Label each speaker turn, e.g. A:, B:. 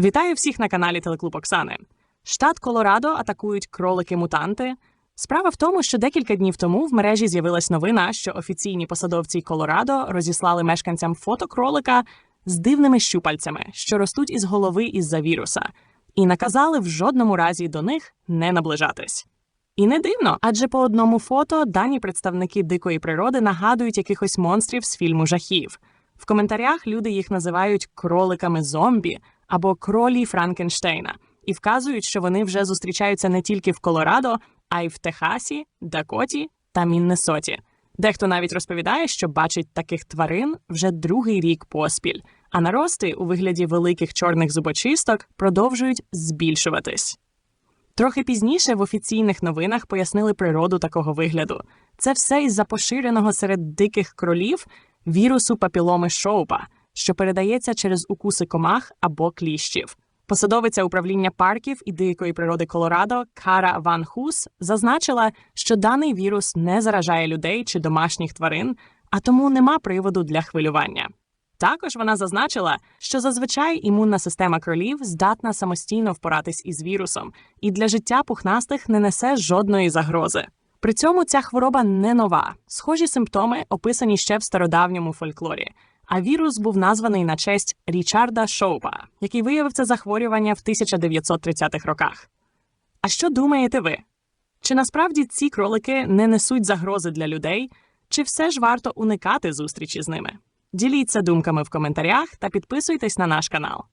A: Вітаю всіх на каналі Телеклуб Оксани. Штат Колорадо атакують кролики-мутанти. Справа в тому, що декілька днів тому в мережі з'явилась новина, що офіційні посадовці Колорадо розіслали мешканцям фото кролика з дивними щупальцями, що ростуть із голови із-за віруса, і наказали в жодному разі до них не наближатись. І не дивно, адже по одному фото дані представники дикої природи нагадують якихось монстрів з фільму жахів. В коментарях люди їх називають кроликами зомбі або кролі Франкенштейна і вказують, що вони вже зустрічаються не тільки в Колорадо, а й в Техасі, Дакоті та Міннесоті. Дехто навіть розповідає, що бачить таких тварин вже другий рік поспіль, а нарости у вигляді великих чорних зубочисток продовжують збільшуватись. Трохи пізніше в офіційних новинах пояснили природу такого вигляду. Це все із-за поширеного серед диких кролів вірусу папіломи шоупа, що передається через укуси комах або кліщів. Посадовиця управління парків і дикої природи Колорадо Кара Ван Хус зазначила, що даний вірус не заражає людей чи домашніх тварин, а тому нема приводу для хвилювання. Також вона зазначила, що зазвичай імунна система кролів здатна самостійно впоратись із вірусом, і для життя пухнастих не несе жодної загрози. При цьому ця хвороба не нова. Схожі симптоми описані ще в стародавньому фольклорі. А вірус був названий на честь Річарда Шоупа, який виявив це захворювання в 1930-х роках. А що думаєте ви? Чи насправді ці кролики не несуть загрози для людей, чи все ж варто уникати зустрічі з ними? Діліться думками в коментарях та підписуйтесь на наш канал.